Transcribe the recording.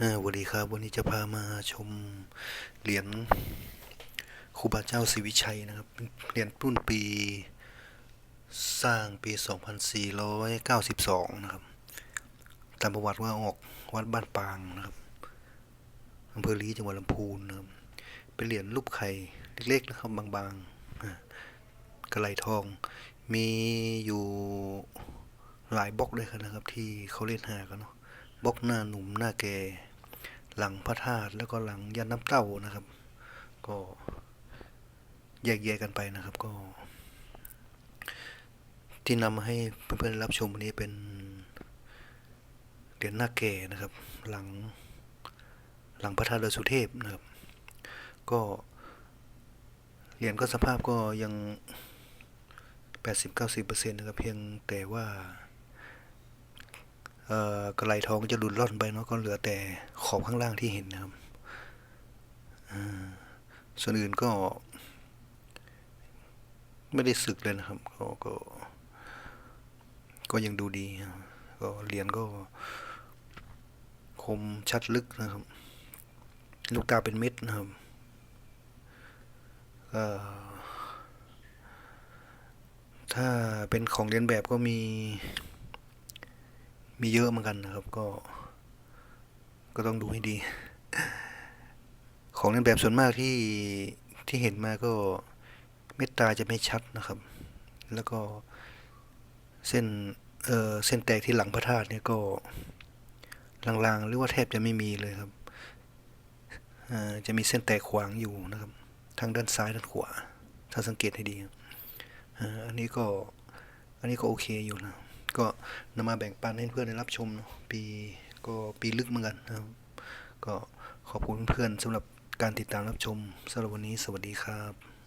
สวัสดีครับ วันนี้จะพามาชมเหรียญครูบาเจ้าศรีวิชัยนะครับ เหรียญรุ่นปีสร้างปี 2492 นะครับ ตามประวัติว่าออกวัดบ้านปางนะครับอำเภอลีจังหวัดลำพูนนะครับ เป็นเหรียญรูปไข่เล็กๆนะครับบางๆกระไหลทอง มีอยู่หลายบล็อกด้วยกันนะครับ ที่เขาเล่นหากันเนาะบล็อกหน้าหนุ่มหน้าแก หลังพระธาตุแล้วก็หลังยันน้ำเต้านะครับ ก็แยกแยะกันไปนะครับ ก็ ที่นำมาให้เพื่อนๆรับชมวันนี้เป็นเหรียญหน้าแก่นะครับ หลังหลังพระธาตุดอยสุเทพนะครับ ก็เหรียญก็สภาพก็ยัง 80-90%นะครับเพียงแต่ว่า กระไหลทองจะหลุดล่อนไปเนาะก็เหลือแต่ขอบข้างล่างที่เห็นนะครับส่วนอื่นก็ ไม่ได้สึกเลยนะครับ ก็ก็ ก็ยังดูดี ก็เหรียญก็ คมชัดลึกนะครับ ลูกตาเป็นเม็ดนะครับเอ่อถ้าเป็นของเรียนแบบก็มี มีเยอะเหมือนกันนะครับ ก็ ก็ต้องดูให้ดี ของเล่นแบบส่วนมากที่ที่เห็นมาก็เม็ดตาจะไม่ชัดนะครับ แล้วก็เส้นเออเส้นแตกที่หลังพระธาตุเนี่ยก็ลางๆหรือว่าแทบจะไม่มีเลยครับอ่าจะมีเส้นแตกขวางอยู่นะครับทั้งด้านซ้ายด้านขวา ถ้าสังเกตให้ดีอ่าอันนี้ก็อันนี้ก็โอเคอยู่นะ ก็นำมาแบ่งปันให้เพื่อนได้รับชมเนาะปีก็ปีลึกเหมือนกันนะครับ ก็ขอบคุณเพื่อนสำหรับการติดตามรับชมสำหรับวันนี้สวัสดีครับ